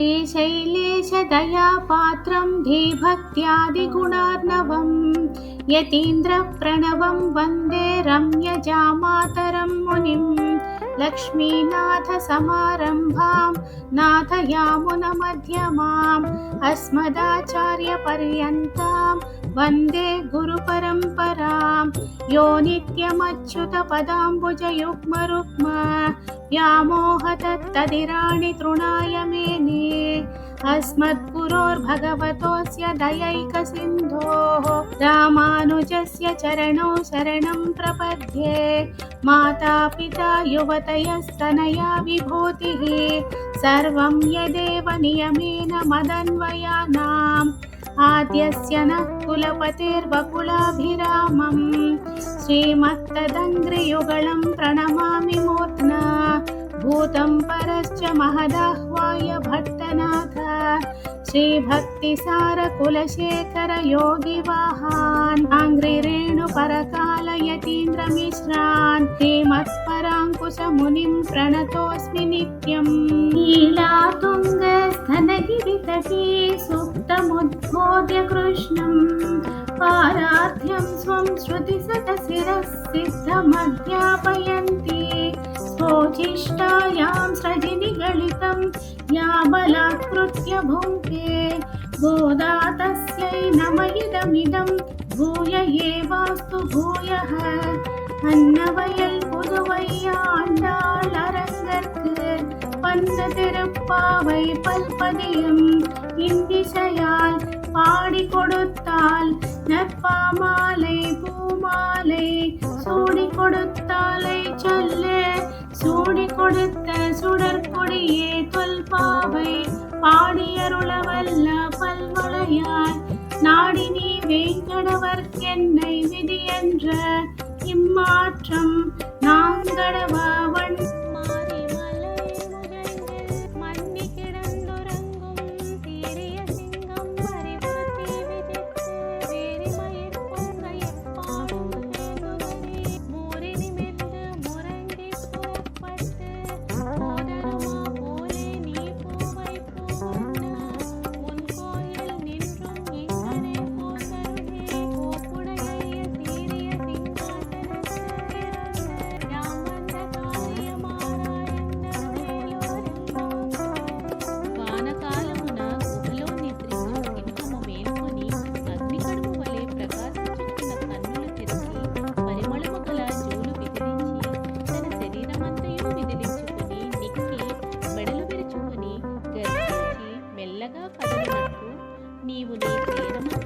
श्रीशैलेशदयापात्रं धीभक्त्यादिगुणार्णवम्। यतीन्द्रप्रणवं वन्दे रम्यजामातरं मुनिं लक्ष्मीनाथसमारम्भां नाथयामुनमध्यमाम्। अस्मदाचार्यपर्यन्तां वन्दे गुरुपरम्परां यो व्यामोहतत्तदिराणि तृणाय मेने। अस्मद्गुरोर्भगवतोऽस्य दयैकसिन्धोः रामानुजस्य चरणौ शरणं प्रपद्ये। मातापिता युवतयस्तनया विभूतिः। सर्वं यदेव नियमेन मदन्वयानाम्। आद्यस्य नः कुलपतेर्वकुलाभिरामम् श्रीमत्तदङ्घ्रियुगलं प्रणमामि मूर्ध्ना भूतं परश्च महदाह्वाय भट्टनाथ। श्रीभक्तिसारकुलशेखर योगिवाहान् आङ्घ्रिरेणुपरकालयतीन्द्रमिश्रान् श्रीमत्पराङ्कुशमुनिं प्रणतोऽस्मि नित्यम् ी सूक्तमुद्बोध्य कृष्णं पाराध्यं श्रुतिसतशिरः सिद्धमध्यापयन्ति स्वोचिष्टायां सृजिनि गणितं या बलाकृत्य भुङ्क्ते। गोदा तस्यै नम इदमिदं भूय एवास्तु भूयः। अन्नवयल्बुरुवैयाण्डा வந்த திருப்பாவை பல்பதியும் இந்திசையால் பாடி கொடுத்தாள் நற்பாமாலை பூமாலை சூடி கொடுத்தாலை சொல்ல. சூடி கொடுத்த சுடற்கொடியே தொல்பாவை பாடியருளவல்ல பல்வளையாய் நாடி நீ வேங்கடவர்க்கென்னை விதி என்ற இம்மாற்றம் நாங்கள் నీవు నీ శయనమందిరము